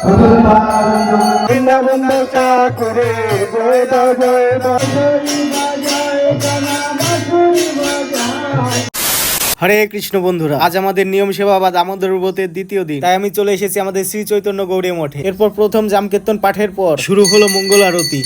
হরে কৃষ্ণ বন্ধুরা, আজ আমাদের নিয়ম সেবা বা দামোদর ব্রতের দ্বিতীয় দিন। তাই আমি চলে এসেছি আমাদের শ্রী চৈতন্য গৌড়ী মঠে। এরপর প্রথম জাম কীর্তন পাঠের পর শুরু হলো মঙ্গল আরতি।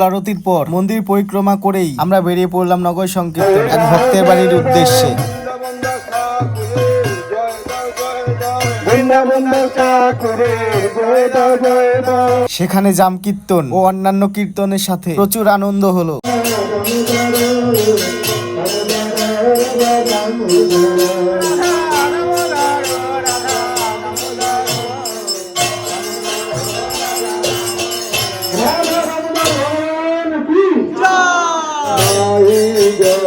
মঙ্গল আরতির পর মন্দির পরিক্রমা করেই আমরা বেরিয়ে পড়লাম নগর সংকীর্তন, এক ভক্তের বাড়ির উদ্দেশ্যে। সেখানে জাম কীর্তন ও অন্যান্য কীর্তনের সাথে প্রচুর আনন্দ হলো।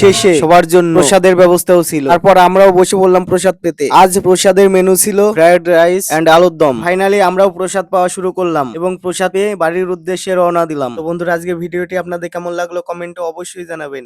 শেষে সবার জন্য। প্রসাদের ব্যবস্থাও ছিল। তারপর আমরাও বসে বললাম প্রসাদ পেতে। আজ প্রসাদের মেনু ছিল ফ্রাইড রাইস এন্ড আলুর দম। ফাইনালি আমরাও প্রসাদ পাওয়া শুরু করলাম এবং প্রসাদ পেয়ে বাড়ির উদ্দেশ্যে রওনা দিলাম। তো বন্ধুরা আজকে ভিডিওটি আপনাদের কেমন লাগল কমেন্টে অবশ্যই জানাবেন।